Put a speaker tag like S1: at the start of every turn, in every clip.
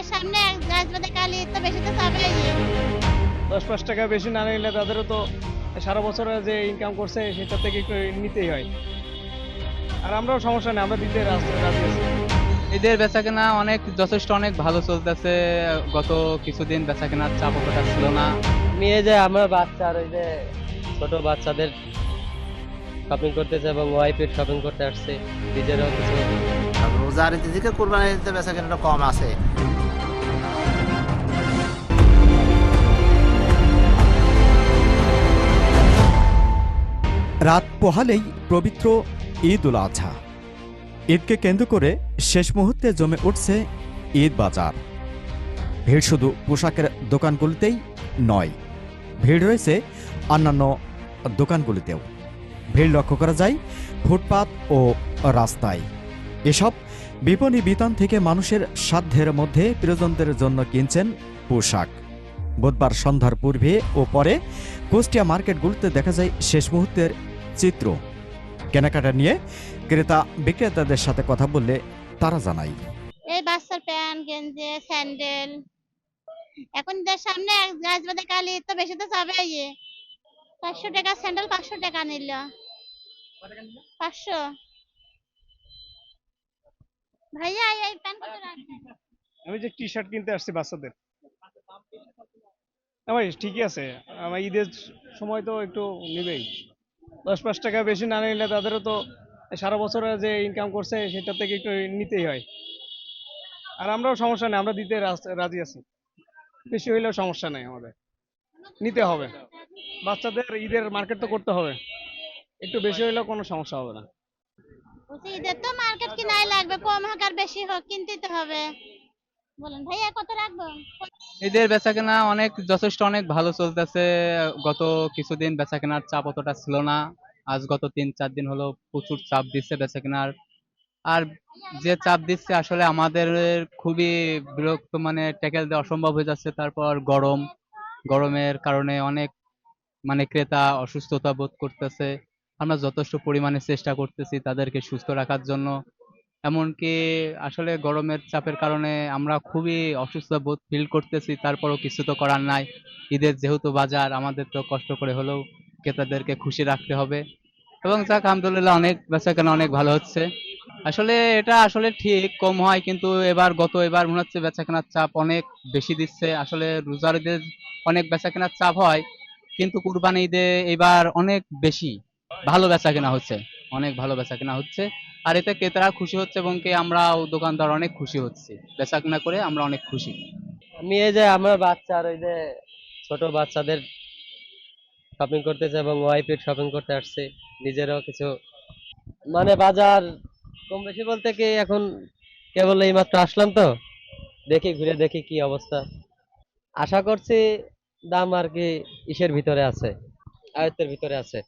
S1: ঈদের সামনে রাজবাদে কালী তো বেশি তো চাবে
S2: দশ পাঁচ টাকা বেশি না নিলে তাদেরও তো সারা বছর যে ইনকাম করছে সেটা থেকে একটু নিতেই হয়। আর আমরাও সমস্যা নেই আমরা দিতে রাজি রাজি আছি।
S3: ঈদের বেচাকেনা অনেক যথেষ্ট অনেক ভালো চলতেছে। গত কিছুদিন বেচাকেনার চাপ অতটা ছিল না।
S4: নিয়ে যে আমার বাচ্চার ওই যে ছোট বাচ্চাদের শপিং করতেছে এবং ওয়াইফের শপিং করতে আসছে। নিজেরও কিছু
S5: আর রোজার ঈদ থেকে কোরবানি বেচা কেনাটা কম আছে।
S6: রাত পোহালেই পবিত্র ঈদ উল আজহা ঈদকে কেন্দ্র করে শেষ মুহূর্তে জমে উঠছে ঈদ বাজার। ভিড় শুধু পোশাকের দোকানগুলিতেই নয়, ভিড় রয়েছে অন্যান্য দোকানগুলিতেও। ভিড় লক্ষ্য করা যায় ফুটপাত ও রাস্তায়। এসব বিপণী বিতান থেকে মানুষের সাধ্যের মধ্যে প্রিয়জনদের জন্য কিনছেন পোশাক। বুধবার সন্ধ্যার পূর্বে ও পরে কুষ্টিয়া মার্কেটগুলোতে দেখা যায় শেষ মুহূর্তের চিত্র। কেনাকাটা নিয়ে ক্রেতা বিক্রেতাদের সাথে কথা বললে তারা জানায়।
S1: এই বাচ্চার প্যান্ট গেঞ্জি স্যান্ডেল। এখন যে সামনে রাজবাদে কালী তো বেশি তো চাবে পাঁচশো টাকা স্যান্ডেল পাঁচশো টাকা নিল। পাঁচশো। ভাইয়া এই- এই প্যান্ট কত রাখবেন?
S2: আমি যে টি শার্ট কিনতে আসছি বাচ্চাদের। ভাই, ঠিকই আছে। আমার ঈদের সময় তো একটু নেবেই। দশ পাঁচ টাকা বেশি না নিলে তাদেরও তো সারা বছর যে ইনকাম করছে সেটা থেকে একটু নিতেই হয়। আর আমরাও সমস্যা নেই, আমরা দিতে রাজি আছি। বেশি হইলেও সমস্যা নেই আমাদের। নিতে হবে। বাচ্চাদের ঈদের মার্কেট তো করতে হবে। একটু বেশি হইলেও কোনো সমস্যা হবে না।
S1: ঈদের তো মার্কেট কিনাই লাগবে, কম হোক আর বেশি হোক হবে। বলেন, ভাইয়া কত রাখব?
S3: ঈদের বেচাকেনা অনেক, যথেষ্ট অনেক ভালো চলতেছে। গত কিছুদিন বেচাকেনার চাপ অতটা ছিল না। আজ গত তিন, চার দিন হলো প্রচুর চাপ দিচ্ছে বেচাকেনার। আর যে চাপ দিচ্ছে আসলে আমাদের খুবই বিরক্ত মানে ট্যাকেল দেওয়া অসম্ভব হয়ে যাচ্ছে। তারপর গরম, গরমের কারণে অনেক মানে ক্রেতা অসুস্থতা বোধ করতেছে। আমরা যথেষ্ট পরিমাণে চেষ্টা করতেছি তাদেরকে সুস্থ রাখার জন্য। এমনকি আসলে গরমের চাপের কারণে আমরা খুবই অসুস্থ বোধ ফিল করতেছি, তারপরও কিছু তো করার নাই। ঈদের যেহেতু বাজার, আমাদের তো কষ্ট করে হলেও ক্রেতাদেরকে খুশি রাখতে হবে। এবং যাক, আলহামদুলিল্লাহ অনেক বেচাকেনা অনেক ভালো হচ্ছে। আসলে এটা আসলে ঠিক, কম হয় কিন্তু এবার, গত এবার মনে হচ্ছে বেচাকেনার চাপ অনেক বেশি দিচ্ছে। আসলে রোজার ঈদের অনেক বেচাকেনার চাপ হয়, কিন্তু কুরবানি ঈদে এবার অনেক বেশি ভালো বেচাকেনা হচ্ছে। অনেক ভালো বেচাকেনা হচ্ছে। আর এতে ক্রেতারা খুশি হচ্ছে এবং কি আমরাও দোকানদার অনেক খুশি হচ্ছি। বেচাকেনা করে আমরা অনেক খুশি।
S4: নিয়ে যে আমার বাচ্চার ওই যে ছোট বাচ্চাদের শপিং করতেছে এবং ওয়াইফের শপিং করতে আসছে, নিজেরও কিছু মানে বাজার কম বেশি বলতে কি এখন কেবল এই মাত্র আসলাম তো, দেখি ঘুরে দেখি কি অবস্থা। আশা করছি দাম আর কি ইসের ভিতরে আছে, আয়ত্তের ভিতরে আছে।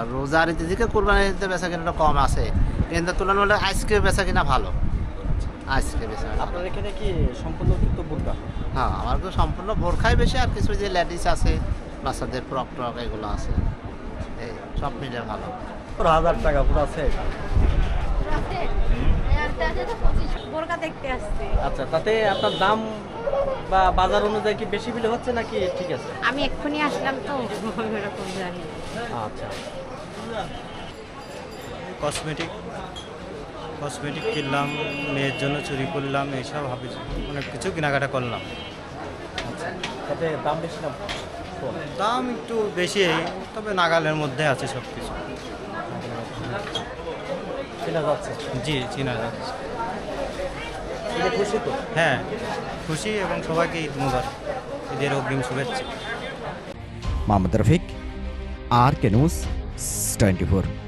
S5: আর রোজার ঈদ থেকে কোরবানি ঈদে বেচা কেনাটা কম আছে। কিন্তু তুলনামূলক আজকে বেচা কিনা ভালো। আজকে বেচা কিনা ভালো।
S6: আপনার এখানে কি সম্পূর্ণ কিন্তু বুর্কা
S5: হ্যাঁ আমার তো সম্পূর্ণ বোরখাই বেশি আর কিছু যে লেডিস আছে বাচ্চাদের ফ্রক ট্রক এগুলো আছে। এই সব মিলে ভালো।
S6: হাজার টাকা পুরো আছে
S7: বোরকা দেখতে আসছে।
S6: আচ্ছা তাতে আপনার দাম বা বাজার অনুযায়ী কি বেশি বিলে হচ্ছে নাকি ঠিক আছে?
S7: আমি এক্ষুনি আসলাম তো এরকম জানি।
S6: আচ্ছা।
S8: কসমেটিক কসমেটিক কিনলাম মেয়ের জন্য চুরি করলাম এইসব হাবি অনেক কিছু কেনাকাটা করলাম।
S6: তাতে দাম বেশি না?
S8: দাম একটু বেশি তবে নাগালের মধ্যে আছে সব কিছু
S6: চেনা যাচ্ছে।
S8: জি চিনা যাচ্ছে।
S6: খুশি তো?
S8: হ্যাঁ খুশি এবং সবাইকে ঈদ মুবারক ঈদের অগ্রিম শুভেচ্ছা।
S6: Mohammad Rafiq R K news 24